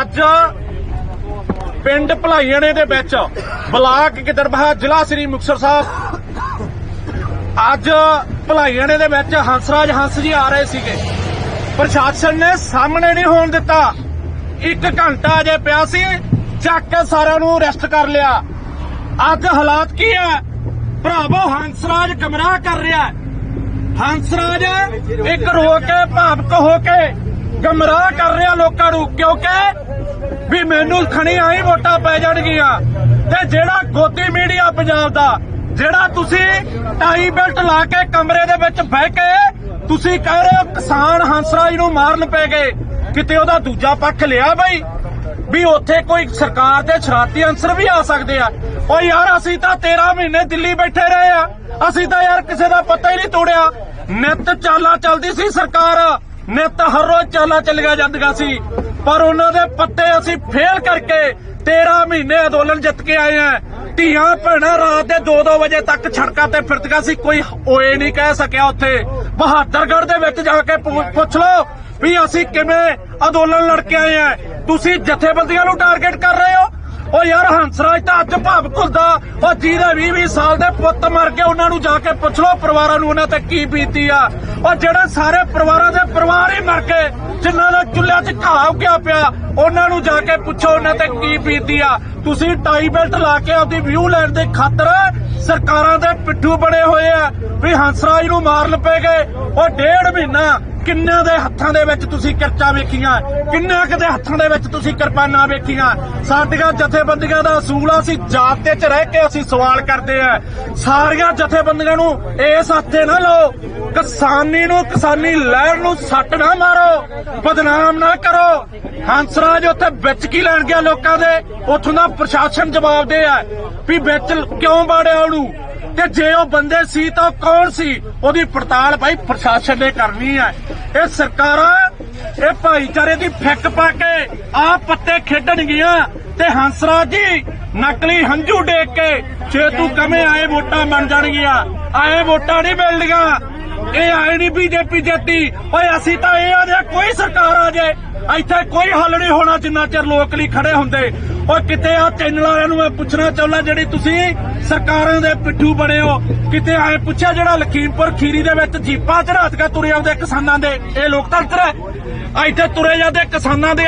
ਅੱਜ ਪਿੰਡ ਭਲਾਈਆਣੇ ਦੇ ਵਿੱਚ ਬਲਾਕ ਗਿੱਦੜਬਾਹਾ ਜ਼ਿਲ੍ਹਾ ਸ੍ਰੀ ਮੁਕਤਸਰ ਸਾਹਿਬ ਅੱਜ ਭਲਾਈਆਣੇ ਦੇ ਵਿੱਚ ਹੰਸਰਾਜ ਹੰਸ ਜੀ ਆ ਰਹੇ ਸੀਗੇ। ਪ੍ਰਸ਼ਾਸਨ ਨੇ ਸਾਹਮਣੇ ਨਹੀਂ ਹੋਣ ਦਿੱਤਾ। ਇੱਕ ਘੰਟਾ ਅਜੇ ਪਿਆ ਸੀ, ਚੱਕ ਕੇ ਸਾਰਿਆਂ ਨੂੰ ਅਰੈਸਟ ਕਰ ਲਿਆ। ਅੱਜ ਹਾਲਾਤ ਕੀ ਹੈ? ਭਰਾਵੋ, ਹੰਸਰਾਜ ਗਮਰਾਹ ਕਰ ਰਿਹਾ ਹੈ। ਹੰਸਰਾਜ ਇੱਕ ਰੋ ਕੇ, ਭਾਵਕ ਹੋ ਕੇ ਗਮਰਾਹ ਕਰ ਰਿਹਾ ਲੋਕਾਂ ਨੂੰ, ਕਿਉਂਕਿ ਵੀ ਮੈਨੂੰ ਖਣੀਆਂ ਹੀ ਵੋਟਾਂ ਪੈ ਜਾਣਗੀਆਂ। ਤੇ ਜਿਹੜਾ ਗੋਦੀ ਮੀਡੀਆ ਪੰਜਾਬ ਦਾ, ਜਿਹੜਾ ਤੁਸੀਂ ਟਾਈ ਬੈਲਟ ਲਾ ਕੇ ਕਮਰੇ ਦੇ ਵਿੱਚ ਬਹਿ ਕੇ ਤੁਸੀਂ ਕਹਿ ਰਹੇ ਹੋ ਕਿਸਾਨ ਹੰਸਰਾਜ ਨੂੰ ਮਾਰਨ ਪੈ ਗਏ। ਕਿਤੇ ਉਹਦਾ ਦੂਜਾ ਪੱਖ ਲਿਆ ਬਈ? ਵੀ ਉੱਥੇ ਕੋਈ ਸਰਕਾਰ ਦੇ ਸ਼ਰਾਰਤੀ ਅੰਸਰ ਵੀ ਆ ਸਕਦੇ ਆ। ਓ ਯਾਰ, ਅਸੀਂ ਤਾਂ 13 ਮਹੀਨੇ ਦਿੱਲੀ ਬੈਠੇ ਰਹੇ ਆ। ਅਸੀਂ ਤਾਂ ਯਾਰ ਕਿਸੇ ਦਾ ਪਤਾ ਹੀ ਨਹੀਂ ਤੋੜਿਆ। ਨਿਤ ਚਾਲਾ ਚੱਲਦੀ ਸੀ ਸਰਕਾਰ। ਨਿਤ ਹਰ ਰੋਜ਼ ਚਾਲਾ ਚੱਲਿਆ ਜਾਂਦੀਆਂ ਸੀ। ਪਰ ਉਹਨਾਂ ਦੇ ਪੱਤੇ ਅਸੀਂ ਫੇਲ ਕਰਕੇ 13 ਮਹੀਨੇ ਅੰਦੋਲਨ ਜਿੱਤ ਕੇ ਆਏ ਆ ਧੀਆਂ ਭੈਣਾਂ ਰਾਤ ਦੇ 2-2 ਵਜੇ ਤੱਕ ਸੜਕਾਂ ਤੇ ਫਿਰਦੀਆਂ ਸੀ, ਕੋਈ ਓਏ ਨਹੀਂ ਕਹਿ ਸਕਿਆ ਉੱਥੇ। ਬਹਾਦਰਗੜ੍ਹ ਦੇ ਵਿੱਚ ਜਾ ਕੇ ਪੁੱਛ ਲਓ ਵੀ ਅਸੀਂ ਕਿਵੇਂ ਅੰਦੋਲਨ ਲੜ ਕੇ ਆਏ ਆ ਤੁਸੀਂ ਜਥੇਬੰਦੀਆਂ ਨੂੰ ਟਾਰਗੇਟ ਕਰ ਰਹੇ ਹੋ? ਉਹ ਯਾਰ ਹੰਸਰਾਜ ਤਾਂ ਅੱਜ ਭਾਵ ਘੁਲਦਾ, ਉਹ ਜਿਹਦੇ 20 20 ਸਾਲ ਦੇ ਪੁੱਤ ਮਰ ਗਏ, ਉਹਨਾਂ ਨੂੰ ਜਾ ਕੇ ਪੁੱਛ ਲਓ ਪਰਿਵਾਰਾਂ ਨੂੰ ਉਹਨਾਂ ਤੇ ਕੀ ਬੀਤੀ ਆ। ਉਹ ਜਿਹੜੇ ਸਾਰੇ ਪਰਿਵਾਰਾਂ ਦੇ ਪਰਿਵਾਰ ਹੀ ਮਰ ਗਏ ਜਿਨ੍ਹਾਂ ਦਾ ਚੁੱਲ੍ਹਿਆਂ 'ਚ ਘਾਹ ਉੱਗਿਆ ਪਿਆ, ਉਹਨਾਂ ਨੂੰ ਜਾ ਕੇ ਪੁੱਛੋ ਉਹਨਾਂ ਤੇ ਕੀ ਬੀਤੀ ਆ। ਤੁਸੀਂ ਟਾਈ ਬੈਲਟ ਲਾ ਕੇ ਆਪਦੀ ਵਿਊ ਲੈਣ ਦੇ ਖਾਤਰ ਸਰਕਾਰਾਂ ਦੇ ਪਿੱਠੂ ਬਣੇ ਹੋਏ ਆ ਵੀ ਹੰਸਰਾਜ ਨੂੰ ਮਾਰਨ ਪੈ ਗਏ। ਉਹ ਡੇਢ ਮਹੀਨਾ ਕਿੰਨਿਆਂ ਦੇ ਹੱਥਾਂ ਦੇ ਵਿੱਚ ਤੁਸੀਂ ਕਿਰਚਾਂ ਵੇਖੀਆਂ? ਕਿੰਨਿਆਂ ਕੁ ਦੇ ਹੱਥਾਂ ਦੇ ਵਿੱਚ ਤੁਸੀਂ ਕਿਰਪਾਨਾਂ ਵੇਖੀਆਂ? ਸਾਡੀਆਂ ਜਥੇਬੰਦੀਆਂ ਦਾ ਅਸੂਲ ਆ, ਅਸੀਂ ਜਾਬਤੇ 'ਚ ਰਹਿ ਕੇ ਅਸੀਂ ਸਵਾਲ ਕਰਦੇ ਆ। ਸਾਰੀਆਂ ਜਥੇਬੰਦੀਆਂ ਨੂੰ ਇਸ ਹੱਥੇ ਨਾ ਲਓ। ਕਿਸਾਨੀ ਨੂੰ, ਕਿਸਾਨੀ ਲਹਿਰ ਨੂੰ ਸੱਟ ਨਾ ਮਾਰੋ। ਬਦਨਾਮ ਨਾ ਕਰੋ। ਹੰਸਰਾਜ ਉੱਥੇ ਵਿੱਚ ਕੀ ਲੈਣ ਗਿਆ ਲੋਕਾਂ ਦੇ? ਉੱਥੋਂ ਦਾ ਪ੍ਰਸ਼ਾਸਨ ਜਵਾਬ ਦੇ ਆ ਵੀ ਵਿੱਚ ਕਿਉਂ ਬਾੜਿਆ ਉਹਨੂੰ? ਤੇ ਜੇ ਉਹ ਬੰਦੇ ਸੀ ਤਾਂ ਉਹ ਕੌਣ ਸੀ? ਉਹਦੀ ਪੜਤਾਲ ਭਾਈ ਪ੍ਰਸ਼ਾਸਨ ਨੇ ਕਰਨੀ ਹੈ ਇਹ ਸਰਕਾਰਾਂ, ਇਹ ਭਾਈਚਾਰੇ ਦੀ ਫਿੱਕ ਪਾ ਕੇ ਆ ਪੱਤੇ ਖੇਡਣਗੀਆਂ ਤੇ ਹੰਸਰਾਜ ਜੀ, ਨਕਲੀ ਹੰਝੂ ਡੇਕ ਕੇ ਜੇ ਤੂੰ ਕਵੇਂ ਆਏ ਵੋਟਾਂ ਬਣ ਜਾਣਗੀਆਂ। ਆਏ ਵੋਟਾਂ ਨਹੀਂ ਮਿਲਣਗੀਆਂ। ਇਹ ਆਏ ਨਹੀਂ ਬੀਜੇਪੀ ਜਿੱਤੀ ਓਏ ਅਸੀਂ ਤਾਂ ਇਹ ਆ ਜੇ ਕੋਈ ਸਰਕਾਰ ਆ ਜੇ, ਇੱਥੇ ਕੋਈ ਹੱਲ ਨਹੀਂ ਹੋਣਾ ਜਿੰਨਾ ਚਿਰ ਲੋਕ ਲਈ ਖੜੇ ਹੁੰਦੇ। ਓਏ ਕਿਤੇ ਆ? ਚੈਨਲ ਵਾਲਿਆਂ ਨੂੰ ਮੈਂ ਪੁੱਛਣਾ ਚਾਹੁੰਦਾ, ਜਿਹੜੀ ਤੁਸੀਂ ਸਰਕਾਰਾਂ ਦੇ ਪਿੱਠੂ ਬਣੇ ਹੋ। ਕਿਤੇ ਆਏ ਪੁੱਛਿਆ ਜਿਹੜਾ ਲਖੀਮਪੁਰ ਖੀਰੀ ਦੇ ਵਿੱਚ ਜੀਪਾਂ ਚੜਾਤ ਕੇ ਤੁਰੇ ਆਉਂਦੇ ਕਿਸਾਨਾਂ ਦੇ? ਇਹ ਲੋਕਤੰਤਰ ਹੈ। ਇੱਥੇ ਤੁਰੇ ਜਾਂਦੇ ਕਿਸਾਨਾਂ ਦੇ।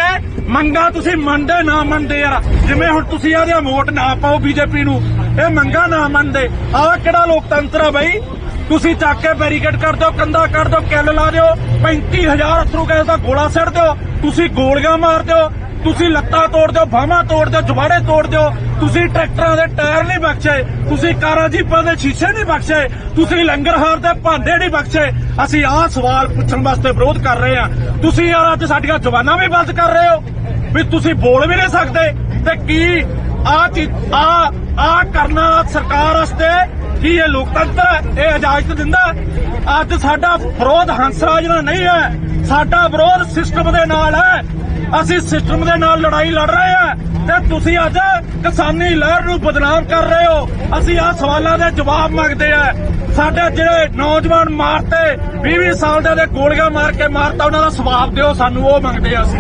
ਮੰਗਾਂ ਤੁਸੀਂ ਮੰਨਦੇ ਨਾ ਮੰਨਦੇ ਯਾਰ। ਜਿਵੇਂ ਹੁਣ ਤੁਸੀਂ ਆਦੇ ਵੋਟ ਨਾ ਪਾਓ ਬੀਜੇਪੀ ਨੂੰ, ਇਹ ਮੰਗਾਂ ਨਾ ਮੰਨਦੇ। ਆਹ ਕਿਹੜਾ ਲੋਕਤੰਤਰ ਆ ਬਾਈ? ਤੁਸੀਂ ਚੱਕ ਕੇ ਬੈਰੀਕੇਡ ਕਰ ਦਿਓ ਕੰਦਾ ਕਰ ਦਿਓ, ਕਿੱਲ ਲਾ ਦਿਓ 35000 ਅਥਰੂ ਗੈਸ ਦਾ ਗੋਲਾ ਸਿੱਟ ਦਿਓ। ਤੁਸੀਂ ਗੋਲੀਆਂ ਮਾਰ ਦਿਓ। ਤੁਸੀਂ ਲੱਤਾਂ ਤੋੜ ਦਿਓ, ਬਾਹਾਂ ਤੋੜ ਦਿਓ, ਜਵਾੜੇ ਤੋੜ ਦਿਓ। ਤੁਸੀਂ ਟਰੈਕਟਰਾਂ ਦੇ ਟਾਇਰ ਨਹੀਂ ਬਖਸ਼ੇ, ਤੁਸੀਂ ਕਾਰਾਂ ਜੀਪਾਂ ਦੇ ਸ਼ੀਸ਼ੇ ਨਹੀਂ ਬਖਸ਼ੇ, ਤੁਸੀਂ ਲੰਗਰਹਾਰ ਦੇ ਭਾਂਡੇ ਨਹੀਂ ਬਖਸ਼ੇ। ਅਸੀਂ ਆਹ ਸਵਾਲ ਪੁੱਛਣ ਵਾਸਤੇ ਵਿਰੋਧ ਕਰ ਰਹੇ ਹਾਂ। ਤੁਸੀਂ ਯਾਰ, ਅੱਜ ਸਾਡੀਆਂ ਜਵਾਨਾਂ ਵੀ ਬੰਦ ਕਰ ਰਹੇ ਹੋ। ਵੀ ਤੁਸੀਂ ਬੋਲ ਵੀ ਨਹੀਂ ਸਕਦੇ। ਤੇ ਕੀ ਆ ਆ ਆ ਕਰਨਾ ਸਰਕਾਰ ਵਾਸਤੇ ਕੀ ਇਹ ਲੋਕਤੰਤਰ ਹੈ? ਇਹ ਇਜਾਜ਼ਤ ਦਿੰਦਾ ਅੱਜ ਸਾਡਾ ਵਿਰੋਧ ਹੰਸਰਾਜ ਨਾਲ ਨਹੀਂ ਹੈ। ਸਾਡਾ ਵਿਰੋਧ ਸਿਸਟਮ ਦੇ ਨਾਲ ਹੈ। ਅਸੀਂ ਸਿਸਟਮ ਦੇ ਨਾਲ ਲੜਾਈ ਲੜ ਰਹੇ ਹਾਂ ਤੇ ਤੁਸੀਂ ਅੱਜ ਕਿਸਾਨੀ ਲਹਿਰ ਨੂੰ ਬਦਨਾਮ ਕਰ ਰਹੇ ਹੋ। ਅਸੀਂ ਆ ਸਵਾਲਾਂ ਦੇ ਜਵਾਬ ਮੰਗਦੇ ਆ ਸਾਡੇ ਜਿਹੜੇ ਨੌਜਵਾਨ ਮਾਰਤੇ 20 20 ਸਾਲ ਦੇ ਦੇ ਗੋਲੀਆਂ ਮਾਰ ਕੇ ਮਾਰਤਾ, ਉਹਨਾਂ ਦਾ ਸਵਾਬ ਦਿਓ, ਸਾਨੂੰ ਉਹ ਮੰਗਦੇ ਆ ਅਸੀਂ।